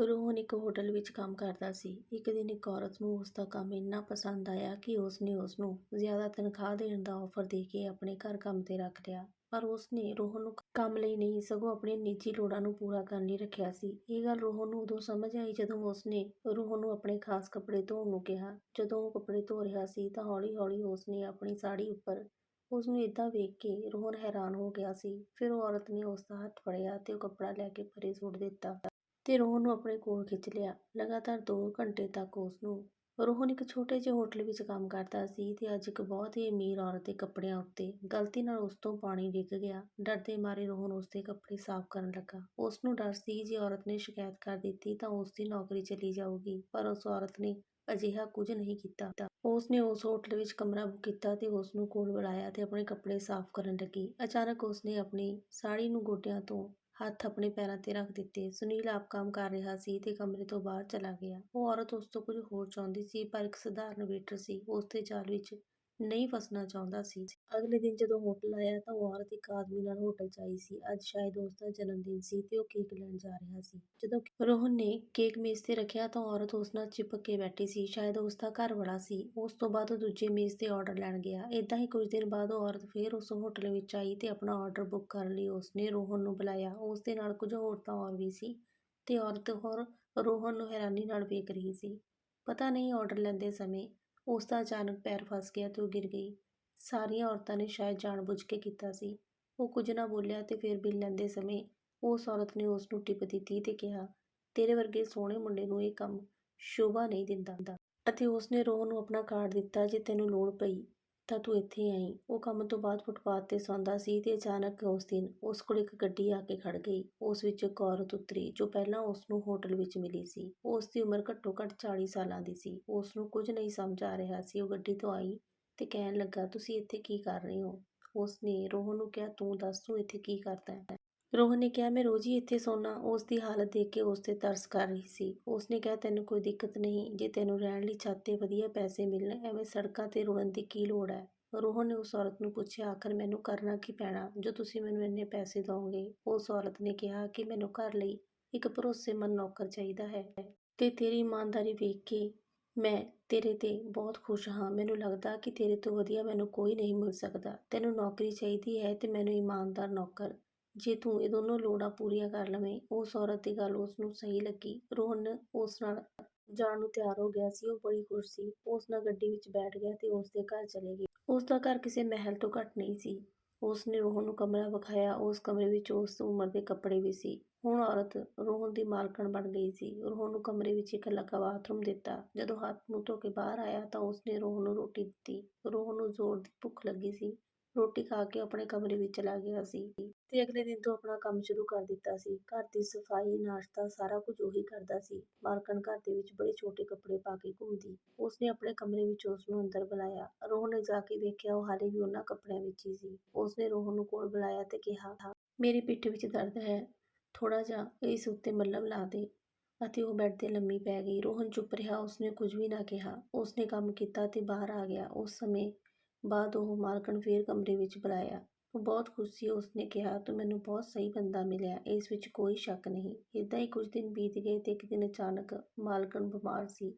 ਰੋਹਨ ਇੱਕ ਹੋਟਲ ਵਿੱਚ ਕੰਮ ਕਰਦਾ ਸੀ। ਇੱਕ ਦਿਨ ਇੱਕ ਔਰਤ ਨੂੰ ਉਸ ਦਾ ਕੰਮ ਇੰਨਾ ਪਸੰਦ ਆਇਆ ਕਿ ਉਸ ਨੇ ਉਸ ਨੂੰ ਜ਼ਿਆਦਾ ਤਨਖ਼ਾਹ ਦੇਣ ਦਾ ਆਫ਼ਰ ਦੇ ਕੇ ਆਪਣੇ ਘਰ ਕੰਮ ਤੇ ਰੱਖ ਲਿਆ। ਪਰ ਉਸ ਨੇ ਰੋਹਨ ਨੂੰ ਕੰਮ ਲਈ ਨਹੀਂ, ਸਗੋਂ ਆਪਣੀਆਂ ਨਿੱਜੀ ਲੋੜਾਂ ਨੂੰ ਪੂਰਾ ਕਰਨ ਲਈ ਰੱਖਿਆ ਸੀ। ਇਹ ਗੱਲ ਰੋਹਨ ਨੂੰ ਉਦੋਂ ਸਮਝ ਆਈ ਜਦੋਂ ਉਸ ਨੇ ਰੋਹਨ ਨੂੰ ਆਪਣੇ ਖ਼ਾਸ ਕੱਪੜੇ ਧੋਣ ਨੂੰ ਕਿਹਾ। ਜਦੋਂ ਉਹ ਕੱਪੜੇ ਧੋ ਰਿਹਾ ਸੀ ਤਾਂ ਹੌਲੀ-ਹੌਲੀ ਉਸ ਨੇ ਆਪਣੀ ਸਾੜੀ ਉੱਪਰ ਉਸ ਨੂੰ ਏਦਾਂ ਵੇਖ ਕੇ ਰੋਹਨ ਹੈਰਾਨ ਹੋ ਗਿਆ ਸੀ। ਫਿਰ ਔਰਤ ਨੇ ਉਸ ਦਾ ਹੱਥ ਫੜਿਆ ਤੇ ਉਹ ਕੱਪੜਾ ਲੈ ਕੇ ਪਰੇ ਸੁੱਟ ਦਿੱਤਾ। ਤੇ ਰੋਹਨ ਨੂੰ ਆਪਣੇ ਕੋਲ ਖਿੱਚ ਲਿਆ। ਲਗਾਤਾਰ ਦੋ ਘੰਟੇ ਤੱਕ ਉਸ ਨੂੰ ਰੋਹਨ ਇੱਕ ਛੋਟੇ ਜਿਹੇ ਹੋਟਲ ਵਿੱਚ ਕੰਮ ਕਰਦਾ ਸੀ ਤੇ ਅੱਜ ਇੱਕ ਬਹੁਤ ਹੀ ਅਮੀਰ ਔਰਤ ਦੇ ਕੱਪੜਿਆਂ ਉੱਤੇ ਗ਼ਲਤੀ ਨਾਲ ਉਸ ਤੋਂ ਪਾਣੀ ਡਿੱਗ ਗਿਆ। ਡਰਦੇ ਮਾਰੇ ਰੋਹਨ ਉਸਦੇ ਕੱਪੜੇ ਸਾਫ਼ ਕਰਨ ਲੱਗਾ। ਉਸ ਨੂੰ ਡਰ ਸੀ ਜੇ ਔਰਤ ਨੇ ਸ਼ਿਕਾਇਤ ਕਰ ਦਿੱਤੀ ਤਾਂ ਉਸ ਦੀ ਨੌਕਰੀ ਚਲੀ ਜਾਊਗੀ, ਪਰ ਉਸ ਔਰਤ ਨੇ ਅਜਿਹਾ ਕੁਝ ਨਹੀਂ ਕੀਤਾ। ਉਸ ਨੇ ਉਸ ਹੋਟਲ ਵਿੱਚ ਕਮਰਾ ਬੁੱਕ ਕੀਤਾ ਤੇ ਉਸ ਨੂੰ ਕੋਲ ਬੁਲਾਇਆ ਤੇ ਆਪਣੇ ਕੱਪੜੇ ਸਾਫ਼ ਕਰਨ ਲੱਗੀ। ਅਚਾਨਕ ਉਸ ਨੇ ਆਪਣੀ ਸਾੜ੍ਹੀ ਨੂੰ ਗੋਡਿਆਂ ਤੋਂ ਹੱਥ ਆਪਣੇ ਪੈਰਾਂ ਤੇ ਰੱਖ ਦਿੱਤੇ। ਸੁਨੀਲ ਆਪ ਕੰਮ ਕਰ ਰਿਹਾ ਸੀ ਤੇ ਕਮਰੇ ਤੋਂ ਬਾਹਰ ਚਲਾ ਗਿਆ। ਉਹ ਔਰਤ ਉਸ ਤੋਂ ਕੁਝ ਹੋਰ ਚਾਹੁੰਦੀ ਸੀ, ਪਰ ਇੱਕ ਸਧਾਰਨ ਵੇਟਰ ਸੀ ਉਸ ਦੇ ਜਾਲ ਵਿੱਚ ਨਹੀਂ ਫਸਣਾ ਚਾਹੁੰਦਾ ਸੀ। ਅਗਲੇ ਦਿਨ ਜਦੋਂ ਹੋਟਲ ਆਇਆ ਤਾਂ ਉਹ ਔਰਤ ਇੱਕ ਆਦਮੀ ਨਾਲ ਹੋਟਲ 'ਚ ਆਈ ਸੀ। ਅੱਜ ਸ਼ਾਇਦ ਉਸ ਦਾ ਜਨਮ ਦਿਨ ਸੀ ਤੇ ਉਹ ਕੇਕ ਲੈਣ ਜਾ ਰਿਹਾ ਸੀ। ਜਦੋਂ ਰੋਹਨ ਨੇ ਕੇਕ ਮੇਜ਼ ਤੇ ਰੱਖਿਆ ਤਾਂ ਔਰਤ ਉਸ ਨਾਲ ਚਿਪਕ ਕੇ ਬੈਠੀ ਸੀ। ਸ਼ਾਇਦ ਉਸ ਦਾ ਘਰ ਬੜਾ ਸੀ। ਉਸ ਤੋਂ ਬਾਅਦ ਉਹ ਦੂਜੇ ਮੇਜ਼ ਤੇ ਆਰਡਰ ਲੈਣ ਗਿਆ। ਏਦਾਂ ਹੀ ਕੁਝ ਦਿਨ ਬਾਅਦ ਉਹ ਔਰਤ ਫੇਰ ਉਸ ਹੋਟਲ ਵਿੱਚ ਆਈ ਤੇ ਆਪਣਾ ਆਰਡਰ ਬੁੱਕ ਕਰਨ ਲਈ ਉਸਨੇ ਰੋਹਨ ਨੂੰ ਬੁਲਾਇਆ। ਉਸ ਦੇ ਨਾਲ ਕੁਝ ਔਰਤਾਂ ਹੋਰ ਵੀ ਸੀ ਤੇ ਔਰਤ ਹੋਰ ਰੋਹਨ ਨੂੰ ਹੈਰਾਨੀ ਨਾਲ ਵੇਖ ਰਹੀ ਸੀ। ਪਤਾ ਨਹੀਂ ਆਰਡਰ ਲੈਂਦੇ ਸਮੇਂ ਉਸ ਦਾ ਅਚਾਨਕ ਪੈਰ ਫਸ ਗਿਆ ਤੇ ਉਹ ਗਿਰ ਗਈ। ਸਾਰੀਆਂ ਔਰਤਾਂ ਨੇ ਸ਼ਾਇਦ ਜਾਣ-ਬੁੱਝ ਕੇ ਕੀਤਾ ਸੀ। ਉਹ ਕੁਝ ਨਾ ਬੋਲਿਆ ਤੇ ਫਿਰ ਬਿੱਲ ਲੈਂਦੇ ਸਮੇਂ ਉਸ ਔਰਤ ਨੇ ਉਸ ਨੂੰ ਟਿਪ ਦਿੱਤੀ ਤੇ ਕਿਹਾ, "ਤੇਰੇ ਵਰਗੇ ਸੋਹਣੇ ਮੁੰਡੇ ਨੂੰ ਇਹ ਕੰਮ ਸ਼ੋਭਾ ਨਹੀਂ ਦਿੰਦਾ।" ਅਤੇ ਉਸ ਨੇ ਰੋਹ ਨੂੰ ਆਪਣਾ ਕਾਰਡ ਦਿੱਤਾ, "ਜੇ ਤੈਨੂੰ ਲੋੜ ਪਈ ਤਾਂ ਤੂੰ ਇੱਥੇ ਆਈ ਉਹ ਕੰਮ ਤੋਂ ਬਾਅਦ ਫੁੱਟਪਾਥ ਤੇ ਸੌਂਦਾ ਸੀ ਤੇ ਅਚਾਨਕ ਉਸ ਦਿਨ ਉਸ ਕੋਲ ਇੱਕ ਗੱਡੀ ਆ ਕੇ ਖੜ ਗਈ। ਉਸ ਵਿੱਚ ਇੱਕ ਔਰਤ ਉਤਰੀ ਜੋ ਪਹਿਲਾਂ ਉਸ ਨੂੰ ਹੋਟਲ ਵਿੱਚ ਮਿਲੀ ਸੀ। ਉਸ ਦੀ ਉਮਰ ਘੱਟੋ-ਘੱਟ ਚਾਲੀ ਸਾਲਾਂ ਦੀ ਸੀ। ਉਸ ਨੂੰ ਕੁਝ ਨਹੀਂ ਸਮਝ ਆ ਰਿਹਾ ਸੀ। ਉਹ ਗੱਡੀ ਤੋਂ ਆਈ ਤੇ ਕਹਿਣ ਲੱਗਾ, "ਤੁਸੀਂ ਇੱਥੇ ਕੀ ਕਰ ਰਹੇ ਹੋ?" ਉਸ ਨੇ ਰੋਹਨ ਨੂੰ ਕਿਹਾ, "ਤੂੰ ਦੱਸ ਤੂੰ ਇੱਥੇ ਕੀ ਕਰਦੈਂ?" ਰੋਹਨ ਨੇ ਕਿਹਾ, "ਮੈਂ ਰੋਜ਼ ਹੀ ਇੱਥੇ ਸੌਣਾ ਉਸ ਦੀ ਹਾਲਤ ਦੇਖ ਕੇ ਉਸ ਤੇ ਤਰਸ ਕਰ ਰਹੀ ਸੀ। ਉਸ ਨੇ ਕਿਹਾ, "ਤੈਨੂੰ ਕੋਈ ਦਿੱਕਤ ਨਹੀਂ ਜੇ ਤੈਨੂੰ ਰਹਿਣ ਲਈ ਛੱਤ ਤੇ ਵਧੀਆ ਪੈਸੇ ਮਿਲਣ ਐਵੇਂ ਸੜਕਾਂ ਤੇ ਰੁਲਣ ਦੀ ਕੀ ਲੋੜ ਹੈ ਰੋਹਨ ਨੇ ਉਸ ਔਰਤ ਨੂੰ ਪੁੱਛਿਆ, "ਆਖ਼ਰ ਮੈਨੂੰ ਕਰਨਾ ਕੀ ਪੈਣਾ ਜੋ ਤੁਸੀਂ ਮੈਨੂੰ ਇੰਨੇ ਪੈਸੇ ਦਓਗੇ?" ਉਸ ਔਰਤ ਨੇ ਕਿਹਾ ਕਿ ਮੈਨੂੰ ਘਰ ਲਈ ਇੱਕ ਭਰੋਸੇਮੰਦ ਨੌਕਰ ਚਾਹੀਦਾ ਹੈ। ਤੇ ਤੇਰੀ ਇਮਾਨਦਾਰੀ ਵੇਖ ਕੇ ਮੈਂ ਤੇਰੇ ਤੇ ਬਹੁਤ ਖੁਸ਼ ਹਾਂ। ਮੈਨੂੰ ਲੱਗਦਾ ਕਿ ਤੇਰੇ ਤੋਂ ਵਧੀਆ ਮੈਨੂੰ ਕੋਈ ਨਹੀਂ ਮਿਲ ਸਕਦਾ। ਤੈਨੂੰ ਨੌਕਰੀ ਚਾਹੀਦੀ ਹੈ ਤੇ ਮੈਨੂੰ ਇਮਾਨਦਾਰ ਨੌਕਰ। ਜੇ ਤੂੰ ਇਹ ਦੋਨੋਂ ਲੋੜਾਂ ਪੂਰੀਆਂ ਕਰ ਲਵੇਂ। ਉਸ ਔਰਤ ਦੀ ਗੱਲ ਉਸ ਨੂੰ ਸਹੀ ਲੱਗੀ। ਰੋਹਨ ਉਸ ਨਾਲ ਜਾਣ ਨੂੰ ਤਿਆਰ ਹੋ ਗਿਆ ਸੀ। ਉਹ ਬੜੀ ਖੁਸ਼ ਸੀ। ਉਸ ਨਾਲ ਗੱਡੀ ਵਿੱਚ ਬੈਠ ਗਿਆ ਤੇ ਉਸ ਦੇ ਘਰ ਚਲੇ ਗਈ ਉਸ ਦਾ ਘਰ ਕਿਸੇ ਮਹਿਲ ਤੋਂ ਘੱਟ ਨਹੀਂ ਸੀ। ਉਸ ਨੇ ਰੋਹਨ ਨੂੰ ਕਮਰਾ ਵਿਖਾਇਆ। ਉਸ ਕਮਰੇ ਵਿੱਚ ਉਸ ਉਮਰ ਦੇ ਕੱਪੜੇ ਵੀ ਸੀ। ਹੁਣ ਔਰਤ ਰੋਹਨ ਦੀ ਮਾਲਕਣ ਬਣ ਗਈ ਸੀ। ਰੋਹਨ ਨੂੰ ਕਮਰੇ ਵਿੱਚ ਇੱਕ ਅਲੱਗ ਬਾਥਰੂਮ ਦਿੱਤਾ। ਜਦੋਂ ਹੱਥ-ਮੂੰਹ ਧੋ ਕੇ ਬਾਹਰ ਆਇਆ ਤਾਂ ਉਸ ਨੇ ਰੋਹਨ ਨੂੰ ਰੋਟੀ ਦਿੱਤੀ। ਰੋਹਨ ਨੂੰ ਜ਼ੋਰ ਦੀ ਭੁੱਖ ਲੱਗੀ ਸੀ। ਰੋਟੀ ਖਾ ਕੇ ਆਪਣੇ ਕਮਰੇ ਵਿੱਚ ਚਲਾ ਗਿਆ ਸੀ। ਤੇ ਅਗਲੇ ਦਿਨ ਤੋਂ ਆਪਣਾ ਕੰਮ ਸ਼ੁਰੂ ਕਰ ਦਿੱਤਾ ਸੀ। ਘਰ ਦੀ ਸਫ਼ਾਈ, ਨਾਸ਼ਤਾ ਸਾਰਾ ਕੁਝ ਉਹੀ ਕਰਦਾ ਸੀ। ਮਾਲਕਣ ਘਰ ਦੇ ਵਿੱਚ ਬੜੇ ਛੋਟੇ ਕੱਪੜੇ ਪਾ ਕੇ ਘੁੰਮਦੀ। ਉਸਨੇ ਆਪਣੇ ਕਮਰੇ ਵਿੱਚ ਉਸ ਨੂੰ ਅੰਦਰ ਬੁਲਾਇਆ। ਰੋਹਨ ਨੇ ਜਾ ਕੇ ਵੇਖਿਆ ਉਹ ਹਾਲੇ ਵੀ ਉਹਨਾਂ ਕੱਪੜਿਆਂ ਵਿੱਚ ਹੀ ਸੀ। ਉਸਨੇ ਰੋਹਨ ਨੂੰ ਕੋਲ ਬੁਲਾਇਆ ਤੇ ਕਿਹਾ, "ਮੇਰੀ ਪਿੱਠ ਵਿੱਚ ਦਰਦ ਹੈ। ਥੋੜਾ ਜਿਹਾ ਇਸ ਉੱਤੇ ਮੱਲ੍ਹਮ ਲਾ ਦੇ।" ਅਤੇ ਉਹ ਬੈੱਡ ਤੇ ਲੰਮੀ ਪੈ ਗਈ। ਰੋਹਨ ਚੁੱਪ ਰਿਹਾ। ਉਸਨੇ ਕੁਝ ਵੀ ਨਾ ਕਿਹਾ। ਉਸਨੇ ਕੰਮ ਕੀਤਾ ਤੇ ਬਾਹਰ ਆ ਗਿਆ। ਉਸ ਸਮੇਂ ਬਾਅਦ ਉਹ ਮਾਲਕਣ ਫੇਰ ਕਮਰੇ ਵਿੱਚ ਬੁਲਾਇਆ। ਉਹ ਬਹੁਤ ਖੁਸ਼ ਸੀ। ਉਸਨੇ ਕਿਹਾ, "ਤੂੰ ਮੈਨੂੰ ਬਹੁਤ ਸਹੀ ਬੰਦਾ ਮਿਲਿਆ। ਇਸ ਵਿੱਚ ਕੋਈ ਸ਼ੱਕ ਨਹੀਂ।" ਏਦਾਂ ਹੀ ਕੁਝ ਦਿਨ ਬੀਤ ਗਏ ਤੇ ਇੱਕ ਦਿਨ ਅਚਾਨਕ ਮਾਲਕਣ ਬਿਮਾਰ ਸੀ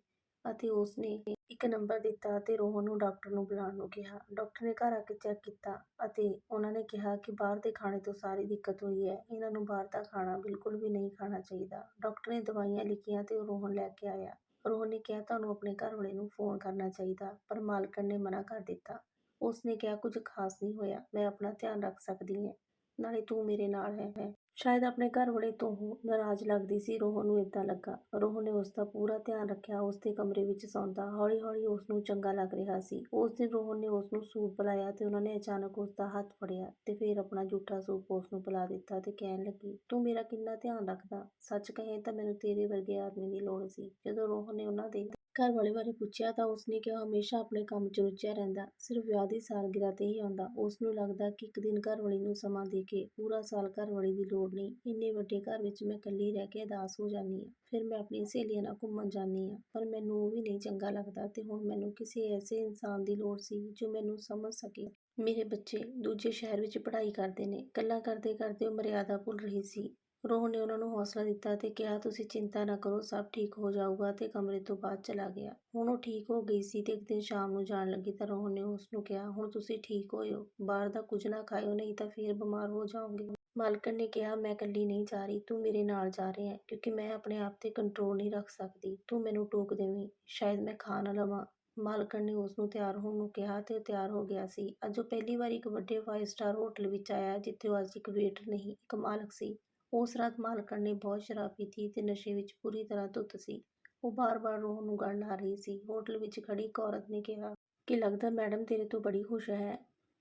ਅਤੇ ਉਸਨੇ ਇੱਕ ਨੰਬਰ ਦਿੱਤਾ ਅਤੇ ਰੋਹਨ ਨੂੰ ਡਾਕਟਰ ਨੂੰ ਬੁਲਾਉਣ ਨੂੰ ਕਿਹਾ। ਡਾਕਟਰ ਨੇ ਘਰ ਆ ਕੇ ਚੈੱਕ ਕੀਤਾ ਅਤੇ ਉਹਨਾਂ ਨੇ ਕਿਹਾ ਕਿ ਬਾਹਰ ਦੇ ਖਾਣੇ ਤੋਂ ਸਾਰੀ ਦਿੱਕਤ ਹੋਈ ਹੈ। ਇਹਨਾਂ ਨੂੰ ਬਾਹਰ ਦਾ ਖਾਣਾ ਬਿਲਕੁਲ ਵੀ ਨਹੀਂ ਖਾਣਾ ਚਾਹੀਦਾ। ਡਾਕਟਰ ਨੇ ਦਵਾਈਆਂ ਲਿਖੀਆਂ ਤੇ ਉਹ ਰੋਹਨ ਲੈ ਕੇ ਆਇਆ। ਰੋਹਨ ਨੇ ਕਿਹਾ, "ਤੁਹਾਨੂੰ ਆਪਣੇ ਘਰਵਾਲੇ ਨੂੰ ਫ਼ੋਨ ਕਰਨਾ ਚਾਹੀਦਾ।" ਪਰ ਮਾਲਕਣ ਨੇ ਮਨਾ ਕਰ ਦਿੱਤਾ। ਉਸ ਕਿਹਾ, "ਕੁਝ ਖ਼ਾਸ ਨਹੀਂ ਹੋਇਆ। ਮੈਂ ਆਪਣਾ ਧਿਆਨ ਰੱਖ ਸਕਦੀ ਏਂ। ਨਾਲੇ ਤੂੰ ਮੇਰੇ ਨਾਲ ਹੈਂ।" ਸ਼ਾਇਦ ਆਪਣੇ ਘਰਵਾਲੇ ਤੋਂ ਨਾਰਾਜ਼ ਲੱਗਦੀ ਸੀ। ਰੋਹਨ ਨੂੰ ਏਦਾਂ ਲੱਗਾ। ਰੋਹਨ ਨੇ ਉਸ ਦਾ ਪੂਰਾ ਧਿਆਨ ਰੱਖਿਆ। ਉਸ ਦੇ ਕਮਰੇ ਵਿੱਚ ਸੌਂਦਾ। ਹੌਲੀ-ਹੌਲੀ ਉਸ ਨੂੰ ਚੰਗਾ ਲੱਗ ਰਿਹਾ ਸੀ। ਉਸ ਦਿਨ ਰੋਹਨ ਨੇ ਉਸ ਨੂੰ ਸੂਪ ਪਿਲਾਇਆ ਤੇ ਉਨ੍ਹਾਂ ਨੇ ਅਚਾਨਕ ਉਸ ਦਾ ਹੱਥ ਫੜਿਆ ਤੇ ਫੇਰ ਆਪਣਾ ਜੂਠਾ ਸੂਪ ਉਸ ਨੂੰ ਪਿਲਾ ਦਿੱਤਾ ਤੇ ਕਹਿਣ ਲੱਗੀ, "ਤੂੰ ਮੇਰਾ ਕਿੰਨਾ ਧਿਆਨ ਰੱਖਦਾ ਸੱਚ ਕਹੇ ਤਾਂ ਮੈਨੂੰ ਤੇਰੇ ਵਰਗੇ ਆਦਮੀ ਦੀ ਲੋੜ ਸੀ।" ਜਦੋਂ ਰੋਹਨ ਨੇ ਉਹਨਾਂ ਦੇ ਘਰ ਵਾਲੇ ਬਾਰੇ ਪੁੱਛਿਆ ਤਾਂ ਉਸਨੇ ਕਿਹਾ, ਹਮੇਸ਼ਾ ਆਪਣੇ ਕੰਮ 'ਚ ਰੁੱਝਿਆ ਰਹਿੰਦਾ। ਸਿਰਫ਼ ਵਿਆਹ ਦੀ ਸਾਲਗਿਰਾ ਤੇ ਹੀ ਆਉਂਦਾ।" ਉਸ ਨੂੰ ਲੱਗਦਾ ਕਿ ਇੱਕ ਦਿਨ ਘਰਵਾਲੀ ਨੂੰ ਸਮਾਂ ਦੇ ਕੇ ਪੂਰਾ ਸਾਲ ਘਰਵਾਲੀ ਦੀ ਲੋੜ ਨਹੀਂ। ਇੰਨੇ ਵੱਡੇ ਘਰ ਵਿੱਚ ਮੈਂ ਇਕੱਲੀ ਰਹਿ ਕੇ ਉਦਾਸ ਹੋ ਜਾਂਦੀ ਹਾਂ ਫਿਰ ਮੈਂ ਆਪਣੀਆਂ ਸਹੇਲੀਆਂ ਨਾਲ ਘੁੰਮਣ ਜਾਂਦੀ ਹਾਂ ਪਰ ਮੈਨੂੰ ਉਹ ਵੀ ਨਹੀਂ ਚੰਗਾ ਲੱਗਦਾ ਤੇ ਹੁਣ ਮੈਨੂੰ ਕਿਸੇ ਐਸੇ ਇਨਸਾਨ ਦੀ ਲੋੜ ਸੀ ਜੋ ਮੈਨੂੰ ਸਮਝ ਸਕੇ। ਮੇਰੇ ਬੱਚੇ ਦੂਜੇ ਸ਼ਹਿਰ ਵਿੱਚ ਪੜ੍ਹਾਈ ਕਰਦੇ ਨੇ। ਗੱਲਾਂ ਕਰਦੇ-ਕਰਦੇ ਉਹ ਮਰਿਆਦਾ ਭੁੱਲ ਰਹੀ ਸੀ। ਰੋਹਨ ਨੇ ਉਹਨਾਂ ਨੂੰ ਹੌਸਲਾ ਦਿੱਤਾ ਤੇ ਕਿਹਾ, ਤੁਸੀਂ ਚਿੰਤਾ ਨਾ ਕਰੋ, ਸਭ ਠੀਕ ਹੋ ਜਾਊਗਾ ਤੇ ਕਮਰੇ ਤੋਂ ਬਾਅਦ ਚਲਾ ਗਿਆ। ਹੁਣ ਉਹ ਠੀਕ ਹੋ ਗਈ ਸੀ ਤੇ ਇੱਕ ਦਿਨ ਸ਼ਾਮ ਨੂੰ ਜਾਣ ਲੱਗੀ ਤਾਂ ਰੋਹਨ ਨੇ ਉਸ ਨੂੰ ਕਿਹਾ, ਹੁਣ ਤੁਸੀਂ ਠੀਕ ਹੋਏ ਹੋ ਬਾਹਰ ਦਾ ਕੁਝ ਨਾ ਖਾਇਓ, ਨਹੀਂ ਤਾਂ ਫੇਰ ਬਿਮਾਰ ਹੋ ਜਾਓਗੇ। ਮਾਲਕਣ ਨੇ ਕਿਹਾ, ਮੈਂ ਇਕੱਲੀ ਨਹੀਂ ਜਾ ਰਹੀ, ਤੂੰ ਮੇਰੇ ਨਾਲ ਜਾ ਰਿਹਾ ਹੈ, ਕਿਉਂਕਿ ਮੈਂ ਆਪਣੇ ਆਪ ਤੇ ਕੰਟਰੋਲ ਨਹੀਂ ਰੱਖ ਸਕਦੀ, ਤੂੰ ਮੈਨੂੰ ਟੋਕ ਦੇਵੀਂ, ਸ਼ਾਇਦ ਮੈਂ ਖਾ ਨਾ ਲਵਾਂ। ਮਾਲਕਣ ਨੇ ਉਸ ਨੂੰ ਤਿਆਰ ਹੋਣ ਨੂੰ ਕਿਹਾ ਤੇ ਉਹ ਤਿਆਰ ਹੋ ਗਿਆ ਸੀ। ਅੱਜ ਉਹ ਪਹਿਲੀ ਵਾਰ ਇੱਕ ਵੱਡੇ 5 ਸਟਾਰ ਹੋਟਲ ਵਿੱਚ ਆਇਆ, ਜਿੱਥੇ ਉਹ ਅੱਜ ਇੱਕ ਵੇਟਰ ਨਹੀਂ, ਇੱਕ ਮਾਲਕ ਸੀ। ਉਸ ਰਾਤ ਮਾਲਕਣ ਨੇ ਬਹੁਤ ਸ਼ਰਾਬ ਪੀਤੀ ਤੇ ਨਸ਼ੇ ਵਿੱਚ ਪੂਰੀ ਤਰ੍ਹਾਂ ਧੁੱਤ ਸੀ। ਉਹ ਬਾਰ-ਬਾਰ ਰੋਣ ਨੂੰ ਗੱਲ ਲਾ ਰਹੀ ਸੀ। ਹੋਟਲ ਵਿੱਚ ਖੜੀ ਇੱਕ ਔਰਤ ਨੇ ਕਿਹਾ ਕਿ ਲੱਗਦਾ ਮੈਡਮ ਤੇਰੇ ਤੋਂ ਬੜੀ ਖੁਸ਼ ਹੈ।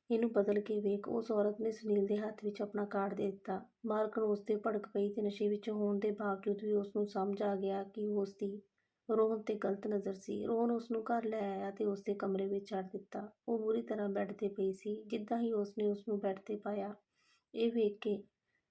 ਇਹਨੂੰ ਬਦਲ ਕੇ ਵੇਖ ਉਸ ਔਰਤ ਨੇ ਸੁਨੀਲ ਦੇ ਹੱਥ ਵਿੱਚ ਆਪਣਾ ਕਾਰਡ ਦੇ ਦਿੱਤਾ। ਮਾਲਕਣ ਉਸ ਤੇ ਭੜਕ ਪਈ ਤੇ ਨਸ਼ੇ ਵਿੱਚ ਹੋਣ ਦੇ ਬਾਵਜੂਦ ਵੀ ਉਸ ਨੂੰ ਸਮਝ ਆ ਗਿਆ ਕਿ ਉਸ ਦੀ ਰੋਹਨ ਤੇ ਗਲਤ ਨਜ਼ਰ ਸੀ। ਰੋਹਨ ਉਸ ਨੂੰ ਘਰ ਲੈ ਆਇਆ ਤੇ ਉਸ ਦੇ ਕਮਰੇ ਵਿੱਚ ਛੱਡ ਦਿੱਤਾ। ਉਹ ਬੁਰੀ ਤਰ੍ਹਾਂ ਬੈੱਡ ਤੇ ਪਈ ਸੀ। ਜਿੱਦਾਂ ਹੀ ਉਸ ਨੇ ਉਸ ਨੂੰ ਬੈੱਡ ਤੇ ਪਾਇਆ, ਇਹ ਵੇਖ ਕੇ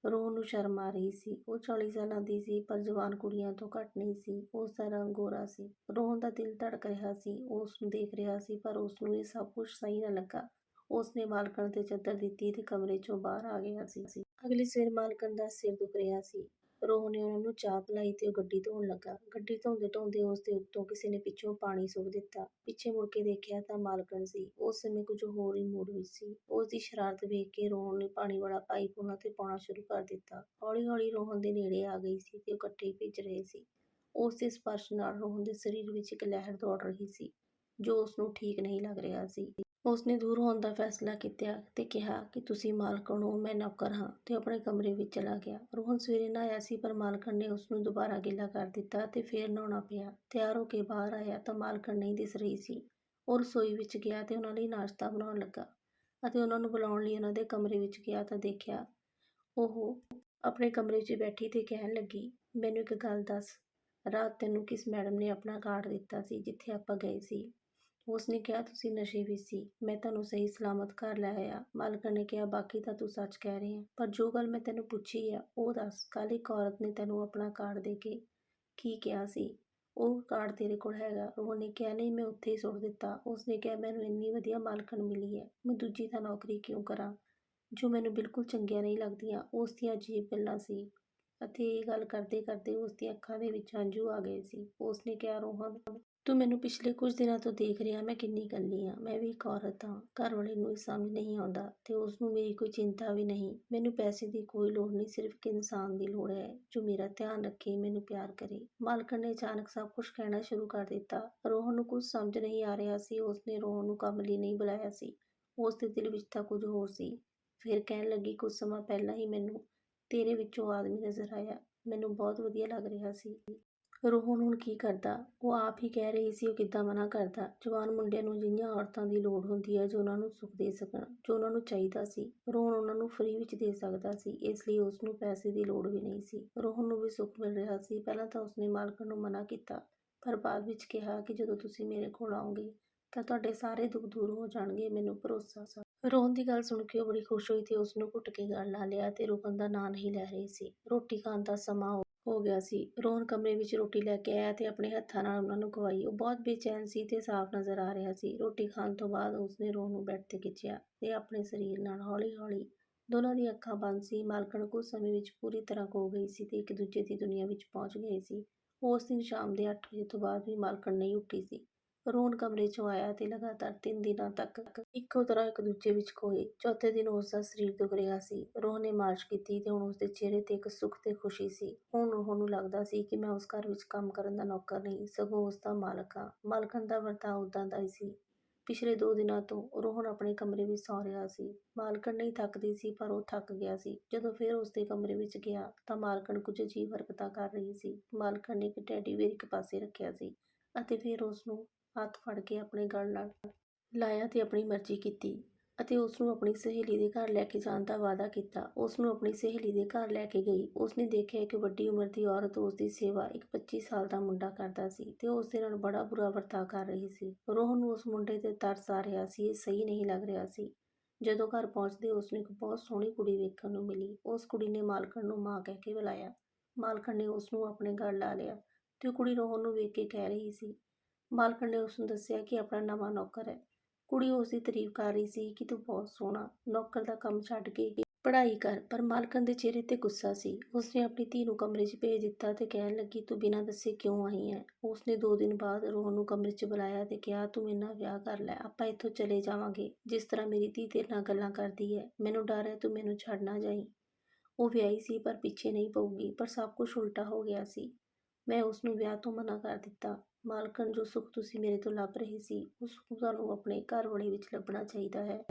ਰੋਹਨ ਨੂੰ ਸ਼ਰਮ ਆ ਰਹੀ ਸੀ। ਉਹ 40 ਸਾਲਾਂ ਦੀ ਸੀ, ਪਰ ਜਵਾਨ ਕੁੜੀਆਂ ਤੋਂ ਘੱਟ ਨਹੀਂ ਸੀ। ਉਸ ਦਾ ਰੰਗ ਗੋਰਾ ਸੀ। ਰੋਹਨ ਦਾ ਦਿਲ ਧੜਕ ਰਿਹਾ ਸੀ। ਉਹ ਉਸ ਨੂੰ ਦੇਖ ਰਿਹਾ ਸੀ, ਪਰ ਉਸ ਨੂੰ ਇਹ ਸਭ ਕੁਝ ਸਹੀ ਨਾ ਲੱਗਾ। ਉਸ ਨੇ ਮਾਲਕਣ ਤੇ ਚੱਦਰ ਦਿੱਤੀ ਤੇ ਕਮਰੇ ਚੋਂ ਬਾਹਰ ਆ ਗਿਆ ਸੀ। ਅਗਲੀ ਸਵੇਰ ਮਾਲਕਣ ਦਾ ਸਿਰ ਦੁਖ ਰਿਹਾ ਸੀ। ਰੋਹਨ ਨੇ ਉਹਨਾਂ ਨੂੰ ਚਾਹ ਪਿਲਾਈ ਤੇ ਉਹ ਗੱਡੀ ਧੋਣ ਲੱਗਾ। ਗੱਡੀ ਧੋਂਦੇ ਧੋਂਦੇ ਉਸ ਦੇ ਉੱਤੋਂ ਕਿਸੇ ਨੇ ਪਿੱਛੋਂ ਪਾਣੀ ਸੁੱਟ ਦਿੱਤਾ। ਪਿੱਛੇ ਮੁੜ ਕੇ ਦੇਖਿਆ ਤਾਂ ਮਾਲਕਣ ਸੀ। ਉਸ ਸਮੇਂ ਕੁਝ ਹੋਰ ਹੀ ਮੂਡ ਵਿੱਚ ਸੀ। ਉਸ ਦੀ ਸ਼ਰਾਰਤ ਵੇਖ ਕੇ ਰੋਹਨ ਨੇ ਪਾਣੀ ਵਾਲਾ ਪਾਈਪ ਉਹਨਾਂ ਤੇ ਪਾਉਣਾ ਸ਼ੁਰੂ ਕਰ ਦਿੱਤਾ। ਹੌਲੀ ਹੌਲੀ ਰੋਹਨ ਦੇ ਨੇੜੇ ਆ ਗਈ ਸੀ ਤੇ ਉਹ ਇਕੱਠੇ ਹੀ ਭਿੱਜ ਰਹੇ ਸੀ। ਉਸ ਦੇ ਸਪਰਸ਼ ਨਾਲ ਰੋਹਨ ਦੇ ਸਰੀਰ ਵਿੱਚ ਇੱਕ ਲਹਿਰ ਦੌੜ ਰਹੀ ਸੀ, ਜੋ ਉਸ ਨੂੰ ਠੀਕ ਨਹੀਂ ਲੱਗ ਰਿਹਾ ਸੀ। ਉਸ ਨੇ ਦੂਰ ਹੋਣ ਦਾ ਫੈਸਲਾ ਕੀਤਾ ਤੇ ਕਿਹਾ ਕਿ ਤੁਸੀਂ ਮਾਲਕਣ ਹੋ ਮੈਂ ਨੌਕਰ ਹਾਂ ਤੇ ਆਪਣੇ ਕਮਰੇ ਵਿੱਚ ਚਲਾ ਗਿਆ। ਰੋਹਨ ਸਵੇਰੇ ਨਹਾਇਆ ਸੀ ਪਰ ਮਾਲਕਣ ਨੇ ਉਸ ਨੂੰ ਦੁਬਾਰਾ ਗਿੱਲਾ ਕਰ ਦਿੱਤਾ ਤੇ ਫੇਰ ਨਹਾਉਣਾ ਪਿਆ। ਤਿਆਰ ਹੋ ਕੇ ਬਾਹਰ ਆਇਆ ਤਾਂ ਮਾਲਕਣ ਨਹੀਂ ਦਿਸ ਰਹੀ ਸੀ। ਉਹ ਰਸੋਈ ਵਿੱਚ ਗਿਆ ਤੇ ਉਹਨਾਂ ਲਈ ਨਾਸ਼ਤਾ ਬਣਾਉਣ ਲੱਗਾ ਅਤੇ ਉਹਨਾਂ ਨੂੰ ਬੁਲਾਉਣ ਲਈ ਉਹਨਾਂ ਦੇ ਕਮਰੇ ਵਿੱਚ ਗਿਆ ਤਾਂ ਦੇਖਿਆ ਉਹ ਆਪਣੇ ਕਮਰੇ 'ਚ ਬੈਠੀ ਤੇ ਕਹਿਣ ਲੱਗੀ, ਮੈਨੂੰ ਇੱਕ ਗੱਲ ਦੱਸ। ਰਾਤ ਤੈਨੂੰ ਕਿਸ ਮੈਡਮ ਨੇ ਆਪਣਾ ਕਾਰਡ ਦਿੱਤਾ ਸੀ, ਜਿੱਥੇ ਆਪਾਂ ਗਏ ਸੀ? ਉਸ ਨੇ ਕਿਹਾ, ਤੁਸੀਂ ਨਸ਼ੇ ਵਿੱਚ ਸੀ। ਮੈਂ ਤੁਹਾਨੂੰ ਸਹੀ ਸਲਾਮਤ ਘਰ ਲੈ ਆਇਆ। ਮਾਲਕਣ ਨੇ ਕਿਹਾ, ਬਾਕੀ ਤਾਂ ਤੂੰ ਸੱਚ ਕਹਿ ਰਹੀ ਹੈ। ਪਰ ਜੋ ਗੱਲ ਮੈਂ ਤੈਨੂੰ ਪੁੱਛੀ ਆ, ਉਹ ਦੱਸ। ਕੱਲ੍ਹ ਇੱਕ ਔਰਤ ਨੇ ਤੈਨੂੰ ਆਪਣਾ ਕਾਰਡ ਦੇ ਕੇ ਕੀ ਕਿਹਾ ਸੀ? ਉਹ ਕਾਰਡ ਤੇਰੇ ਕੋਲ ਹੈਗਾ। ਉਹਨੇ ਕਿਹਾ, ਨਹੀਂ, ਮੈਂ ਉੱਥੇ ਹੀ ਸੁੱਟ ਦਿੱਤਾ। ਉਸਨੇ ਕਿਹਾ, ਮੈਨੂੰ ਇੰਨੀ ਵਧੀਆ ਮਾਲਕਣ ਮਿਲੀ ਹੈ। ਮੈਂ ਦੂਜੀ ਤਾਂ ਨੌਕਰੀ ਕਿਉਂ ਕਰਾਂ? ਜੋ ਮੈਨੂੰ ਬਿਲਕੁਲ ਚੰਗੀਆਂ ਨਹੀਂ ਲੱਗਦੀਆਂ, ਉਸ ਦੀਆਂ ਅਜੀਬ ਗੱਲਾਂ ਸੀ। ਅਤੇ ਇਹ ਗੱਲ ਕਰਦੇ ਕਰਦੇ ਉਸ ਦੀਆਂ ਅੱਖਾਂ ਦੇ ਵਿੱਚ ਹੰਝੂ ਆ ਗਏ ਸੀ। ਉਸ ਨੇ ਕਿਹਾ, ਰੋਹਨ ਤੂੰ ਮੈਨੂੰ ਪਿਛਲੇ ਕੁਝ ਦਿਨਾਂ ਤੋਂ ਦੇਖ ਰਿਹਾ ਮੈਂ ਕਿੰਨੀ ਇਕੱਲੀ ਹਾਂ, ਮੈਂ ਵੀ ਇੱਕ ਔਰਤ ਹਾਂ ਘਰ ਵਾਲੇ ਨੂੰ ਇਹ ਸਮਝ ਨਹੀਂ ਆਉਂਦਾ ਤੇ ਉਸ ਨੂੰ ਮੇਰੀ ਕੋਈ ਚਿੰਤਾ ਵੀ ਨਹੀਂ। ਮੈਨੂੰ ਪੈਸੇ ਦੀ ਕੋਈ ਲੋੜ ਨਹੀਂ, ਸਿਰਫ ਇੱਕ ਇਨਸਾਨ ਦੀ ਲੋੜ ਹੈ ਜੋ ਮੇਰਾ ਧਿਆਨ ਰੱਖੇ, ਮੈਨੂੰ ਪਿਆਰ ਕਰੇ। ਮਾਲਕਣ ਨੇ ਅਚਾਨਕ ਸਭ ਕੁਝ ਕਹਿਣਾ ਸ਼ੁਰੂ ਕਰ ਦਿੱਤਾ। ਰੋਹਨ ਨੂੰ ਕੁਝ ਸਮਝ ਨਹੀਂ ਆ ਰਿਹਾ ਸੀ, ਉਸਨੇ ਰੋਹਨ ਨੂੰ ਕੰਮ ਲਈ ਨਹੀਂ ਬੁਲਾਇਆ ਸੀ। ਉਸ ਦੇ ਦਿਲ ਵਿੱਚ ਤਾਂ ਕੁਝ ਹੋਰ ਸੀ। ਫਿਰ ਕਹਿਣ ਲੱਗੀ, ਕੁਝ ਸਮਾਂ ਪਹਿਲਾਂ ਹੀ ਮੈਨੂੰ ਤੇਰੇ ਵਿੱਚੋਂ ਆਦਮੀ ਨਜ਼ਰ ਆਇਆ। ਮੈਨੂੰ ਬਹੁਤ ਵਧੀਆ ਲੱਗ ਰਿਹਾ ਸੀ। ਰੋਹਨ ਹੁਣ ਕੀ ਕਰਦਾ? ਉਹ ਆਪ ਹੀ ਕਹਿ ਰਹੀ ਸੀ, ਉਹ ਕਿੱਦਾਂ ਮਨਾ ਕਰਦਾ? ਜਵਾਨ ਮੁੰਡਿਆਂ ਨੂੰ ਜਿਹੀਆਂ ਔਰਤਾਂ ਦੀ ਲੋੜ ਹੁੰਦੀ ਹੈ ਜੋ ਉਹਨਾਂ ਨੂੰ ਸੁੱਖ ਦੇ ਸਕਣ, ਜੋ ਉਹਨਾਂ ਨੂੰ ਚਾਹੀਦਾ ਸੀ। ਰੋਹਨ ਉਹਨਾਂ ਨੂੰ ਫ੍ਰੀ ਵਿੱਚ ਦੇ ਸਕਦਾ ਸੀ, ਇਸ ਲਈ ਉਸ ਨੂੰ ਪੈਸੇ ਦੀ ਲੋੜ ਵੀ ਨਹੀਂ ਸੀ। ਰੋਹਨ ਨੂੰ ਵੀ ਸੁੱਖ ਮਿਲ ਰਿਹਾ ਸੀ, ਪਹਿਲਾਂ ਤਾਂ ਉਸਨੇ ਮਾਲਕਣ ਨੂੰ ਮਨਾ ਕੀਤਾ, ਪਰ ਬਾਅਦ ਵਿੱਚ ਕਿਹਾ ਕਿ ਜਦੋਂ ਤੁਸੀਂ ਮੇਰੇ ਕੋਲ ਆਓਗੇ, ਤਾਂ ਤੁਹਾਡੇ ਸਾਰੇ ਦੁੱਖ ਦੂਰ ਹੋ ਜਾਣਗੇ, ਮੈਨੂੰ ਭਰੋਸਾ ਸੀ। ਰੋਹਨ ਦੀ ਗੱਲ ਸੁਣ ਕੇ ਉਹ ਬੜੀ ਖੁਸ਼ ਹੋਈ ਤੇ ਉਸ ਨੂੰ ਘੁੱਟ ਕੇ ਗਲ ਲਾ ਲਿਆ ਤੇ ਰੁਕਣ ਦਾ ਨਾਂ ਨਹੀਂ ਲੈ ਰਹੀ ਸੀ। ਰੋਟੀ ਖਾਣ ਦਾ ਸਮਾਂ ਹੋ ਗਿਆ ਸੀ। ਰੋਹਨ ਕਮਰੇ ਵਿੱਚ ਰੋਟੀ ਲੈ ਕੇ ਆਇਆ ਤੇ ਆਪਣੇ ਹੱਥਾਂ ਨਾਲ ਉਹਨਾਂ ਨੂੰ ਖਵਾਈ। ਉਹ ਬਹੁਤ ਬੇਚੈਨ ਸੀ ਤੇ ਸਾਫ਼ ਨਜ਼ਰ ਆ ਰਿਹਾ ਸੀ। ਰੋਟੀ ਖਾਣ ਤੋਂ ਬਾਅਦ ਉਸਨੇ ਰੋਹਨ ਨੂੰ ਬੈੱਡ ਤੇ ਖਿੱਚਿਆ ਤੇ ਆਪਣੇ ਸਰੀਰ ਨਾਲ ਹੌਲੀ-ਹੌਲੀ ਦੋਨਾਂ ਦੀਆਂ ਅੱਖਾਂ ਬੰਦ ਸੀ। ਮਾਲਕਣ ਕੁਝ ਸਮੇਂ ਵਿੱਚ ਪੂਰੀ ਤਰ੍ਹਾਂ ਖੋ ਗਈ ਸੀ ਤੇ ਇੱਕ ਦੂਜੇ ਦੀ ਦੁਨੀਆ ਵਿੱਚ ਪਹੁੰਚ ਗਏ ਸੀ। ਉਸ ਦਿਨ ਸ਼ਾਮ ਦੇ 8 ਵਜੇ ਤੋਂ ਬਾਅਦ ਵੀ ਮਾਲਕਣ ਨਹੀਂ ਉੱਠੀ ਸੀ। ਰੋਹਨ ਕਮਰੇ 'ਚੋਂ ਆਇਆ ਤੇ ਲਗਾਤਾਰ ਤਿੰਨ ਦਿਨਾਂ ਤੱਕ ਇੱਕੋ ਤਰ੍ਹਾਂ ਇੱਕ ਦੂਜੇ ਵਿੱਚ ਖੋਏ। ਚੌਥੇ ਦਿਨ ਉਸ ਦਾ ਸਰੀਰ ਦੁਖ ਰਿਹਾ ਸੀ। ਰੋਹਨ ਨੇ ਮਾਰਸ਼ ਕੀਤੀ ਤੇ ਹੁਣ ਉਸ ਦੇ ਚਿਹਰੇ ਤੇ ਇੱਕ ਸੁੱਖ ਤੇ ਖੁਸ਼ੀ ਸੀ। ਹੁਣ ਰੋਹਨ ਨੂੰ ਲੱਗਦਾ ਸੀ ਕਿ ਮੈਂ ਉਸ ਘਰ ਵਿੱਚ ਕੰਮ ਕਰਨ ਦਾ ਨੌਕਰ ਨਹੀਂ, ਸਗੋਂ ਉਸ ਦਾ ਮਾਲਕ ਹਾਂ। ਮਾਲਕਣ ਦਾ ਵਰਤਾਅ ਉਦਾਂ ਦਾ ਹੀ ਸੀ। ਪਿਛਲੇ ਦੋ ਦਿਨਾਂ ਤੋਂ ਰੋਹਨ ਆਪਣੇ ਕਮਰੇ ਵਿੱਚ ਸੌ ਰਿਹਾ ਸੀ। ਮਾਲਕਣ ਨਹੀਂ ਥੱਕਦੀ ਸੀ, ਪਰ ਉਹ ਥੱਕ ਗਿਆ ਸੀ। ਜਦੋਂ ਫਿਰ ਉਸ ਦੇ ਕਮਰੇ ਵਿੱਚ ਗਿਆ ਤਾਂ ਮਾਲਕਣ ਕੁਝ ਅਜੀਬ ਹਰਕਤਾਂ ਕਰ ਰਹੀ ਸੀ। ਮਾਲਕਣ ਨੇ ਇੱਕ ਟੈਡੀ ਬੇਅਰ ਇੱਕ ਪਾਸੇ ਰੱਖਿਆ ਸੀ ਅਤੇ ਫਿਰ ਉਸ ਨੂੰ ਹੱਥ ਫੜ ਕੇ ਆਪਣੇ ਗਲ ਨਾਲ ਲਾਇਆ ਤੇ ਆਪਣੀ ਮਰਜ਼ੀ ਕੀਤੀ ਅਤੇ ਉਸ ਨੂੰ ਆਪਣੀ ਸਹੇਲੀ ਦੇ ਘਰ ਲੈ ਕੇ ਜਾਣ ਦਾ ਵਾਅਦਾ ਕੀਤਾ। ਉਸ ਨੂੰ ਆਪਣੀ ਸਹੇਲੀ ਦੇ ਘਰ ਲੈ ਕੇ ਗਈ। ਉਸ ਨੇ ਦੇਖਿਆ ਕਿ ਵੱਡੀ ਉਮਰ ਦੀ ਔਰਤ ਉਸ ਦੀ ਸੇਵਾ ਇੱਕ 25 ਸਾਲ ਦਾ ਮੁੰਡਾ ਕਰਦਾ ਸੀ ਤੇ ਉਸ ਦੇ ਨਾਲ ਬੜਾ ਬੁਰਾ ਵਰਤਾਅ ਕਰ ਰਹੀ ਸੀ। ਰੋਹਨ ਨੂੰ ਉਸ ਮੁੰਡੇ ਤੇ ਤਰਸ ਆ ਰਿਹਾ ਸੀ। ਇਹ ਸਹੀ ਨਹੀਂ ਲੱਗ ਰਿਹਾ ਸੀ। ਜਦੋਂ ਘਰ ਪਹੁੰਚਦੇ ਉਸ ਨੂੰ ਇੱਕ ਬਹੁਤ ਸੋਹਣੀ ਕੁੜੀ ਵੇਖਣ ਨੂੰ ਮਿਲੀ। ਉਸ ਕੁੜੀ ਨੇ ਮਾਲਕਣ ਨੂੰ ਮਾਂ ਕਹਿ ਕੇ ਬੁਲਾਇਆ। ਮਾਲਕਣ ਨੇ ਉਸ ਨੂੰ ਆਪਣੇ ਗਲ ਲਾ ਲਿਆ ਤੇ ਉਹ ਕੁੜੀ ਰੋਹਨ ਨੂੰ ਵੇਖ ਕੇ ਕਹਿ ਰਹੀ ਸੀ ਮਾਲਕਣ ਨੇ ਉਸ ਨੂੰ ਦੱਸਿਆ ਕਿ ਆਪਣਾ ਨਵਾਂ ਨੌਕਰ ਹੈ। ਕੁੜੀ ਉਸ ਦੀ ਤਾਰੀਫ ਕਰ ਰਹੀ ਸੀ ਕਿ ਤੂੰ ਬਹੁਤ ਸੋਹਣਾ, ਨੌਕਰ ਦਾ ਕੰਮ ਛੱਡ ਕੇ ਪੜ੍ਹਾਈ ਕਰ, ਪਰ ਮਾਲਕਣ ਦੇ ਚਿਹਰੇ ਤੇ ਗੁੱਸਾ ਸੀ। ਉਸਨੇ ਆਪਣੀ ਧੀ ਨੂੰ ਕਮਰੇ 'ਚ ਭੇਜ ਦਿੱਤਾ ਤੇ ਕਹਿਣ ਲੱਗੀ, ਤੂੰ ਬਿਨਾਂ ਦੱਸੇ ਕਿਉਂ ਆਈ ਹੈ? ਉਸਨੇ ਦੋ ਦਿਨ ਬਾਅਦ ਰੋਹਨ ਨੂੰ ਕਮਰੇ 'ਚ ਬੁਲਾਇਆ ਤੇ ਕਿਹਾ, ਤੂੰ ਮੇਰੇ ਨਾਲ ਵਿਆਹ ਕਰ ਲੈ, ਆਪਾਂ ਇੱਥੋਂ ਚਲੇ ਜਾਵਾਂਗੇ। ਜਿਸ ਤਰ੍ਹਾਂ ਮੇਰੀ ਧੀ ਤੇਰੇ ਨਾਲ ਗੱਲਾਂ ਕਰਦੀ ਹੈ, ਮੈਨੂੰ ਡਰ ਹੈ ਤੂੰ ਮੈਨੂੰ ਛੱਡ ਨਾ ਜਾਈਂ। ਉਹ ਵਿਆਹੀ ਸੀ, ਪਰ ਪਿੱਛੇ ਨਹੀਂ ਪਊਗੀ, ਪਰ ਸਭ ਕੁਝ ਉਲਟਾ ਹੋ ਗਿਆ ਸੀ। ਮੈਂ ਉਸ ਨੂੰ ਵਿਆਹ ਤੋਂ ਮਨਾ ਕਰ ਦਿੱਤਾ। ਮਾਲਕਣ, ਜੋ ਸੁੱਖ ਤੁਸੀਂ ਮੇਰੇ ਤੋਂ ਲੱਭ ਰਹੇ ਸੀ, ਉਸ ਸੁੱਖ ਤੁਹਾਨੂੰ ਆਪਣੇ ਘਰ ਵਾਲੇ ਵਿੱਚ ਲੱਭਣਾ ਚਾਹੀਦਾ ਹੈ।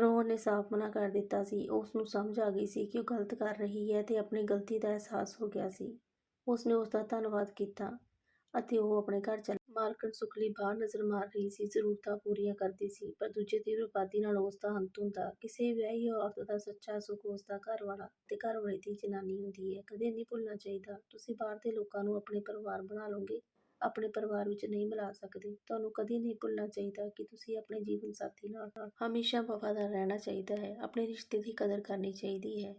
ਰੋਹਨ ਨੇ ਸਾਫ਼ ਮਨਾ ਕਰ ਦਿੱਤਾ ਸੀ। ਉਸ ਨੂੰ ਸਮਝ ਆ ਗਈ ਸੀ ਕਿ ਉਹ ਗਲਤ ਕਰ ਰਹੀ ਹੈ ਤੇ ਆਪਣੀ ਗਲਤੀ ਦਾ ਅਹਿਸਾਸ ਹੋ ਗਿਆ ਸੀ। ਉਸ ਨੇ ਉਸ ਦਾ ਧੰਨਵਾਦ ਕੀਤਾ ਅਤੇ ਉਹ ਆਪਣੇ ਘਰ ਚਲ ਮਾਲਕਣ ਸੁੱਖ ਬਾਹਰ ਨਜ਼ਰ ਮਾਰ ਰਹੀ ਸੀ, ਜ਼ਰੂਰਤਾਂ ਪੂਰੀਆਂ ਕਰਦੀ ਸੀ, ਪਰ ਦੂਜੇ ਦੀ ਬਰਬਾਦੀ ਨਾਲ ਉਸ ਦਾ ਅੰਤ ਹੁੰਦਾ। ਕਿਸੇ ਵਿਆਹੀ ਔਰਤ ਦਾ ਸੱਚਾ ਸੁੱਖ ਉਸ ਦਾ ਘਰ ਵਾਲਾ ਤੇ ਘਰ ਵਾਲੇ ਦੀ ਜਨਾਨੀ ਹੁੰਦੀ ਹੈ, ਕਦੇ ਨਹੀਂ ਭੁੱਲਣਾ ਚਾਹੀਦਾ। ਤੁਸੀਂ ਬਾਹਰ ਦੇ ਲੋਕਾਂ ਨੂੰ ਆਪਣੇ ਪਰਿਵਾਰ ਬਣਾ ਲਓਗੇ, ਆਪਣੇ ਪਰਿਵਾਰ ਵਿੱਚ ਨਹੀਂ ਮਿਲਾ ਸਕਦੇ। ਤੁਹਾਨੂੰ ਕਦੀ ਨਹੀਂ ਭੁੱਲਣਾ ਚਾਹੀਦਾ ਕਿ ਤੁਸੀਂ ਆਪਣੇ ਜੀਵਨ ਸਾਥੀ ਨਾਲ ਹਮੇਸ਼ਾ ਵਫਾਦਾਰ ਰਹਿਣਾ ਚਾਹੀਦਾ ਹੈ, ਆਪਣੇ ਰਿਸ਼ਤੇ ਦੀ ਕਦਰ ਕਰਨੀ ਚਾਹੀਦੀ ਹੈ।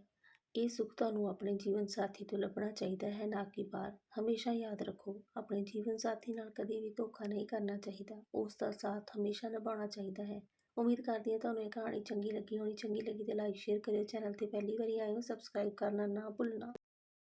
ਇਹ ਸੁੱਖ ਤੁਹਾਨੂੰ ਆਪਣੇ ਜੀਵਨ ਸਾਥੀ ਤੋਂ ਲੱਭਣਾ ਚਾਹੀਦਾ ਹੈ, ਨਾ ਕਿ ਬਾਹਰ। ਹਮੇਸ਼ਾ ਯਾਦ ਰੱਖੋ, ਆਪਣੇ ਜੀਵਨ ਸਾਥੀ ਨਾਲ ਕਦੇ ਵੀ ਧੋਖਾ ਨਹੀਂ ਕਰਨਾ ਚਾਹੀਦਾ। ਉਸ ਦਾ ਸਾਥ ਹਮੇਸ਼ਾ ਨਿਭਾਉਣਾ ਚਾਹੀਦਾ ਹੈ। ਉਮੀਦ ਕਰਦੀ ਹਾਂ ਤੁਹਾਨੂੰ ਇਹ ਕਹਾਣੀ ਚੰਗੀ ਲੱਗੀ ਹੋਣੀ। ਚੰਗੀ ਲੱਗੀ ਤੇ ਲਾਈਕ ਸ਼ੇਅਰ ਕਰਿਓ। ਚੈਨਲ ਤੇ ਪਹਿਲੀ ਵਾਰੀ ਆਏ ਹੋ ਸਬਸਕ੍ਰਾਈਬ ਕਰਨਾ ਨਾ ਭੁੱਲਣਾ।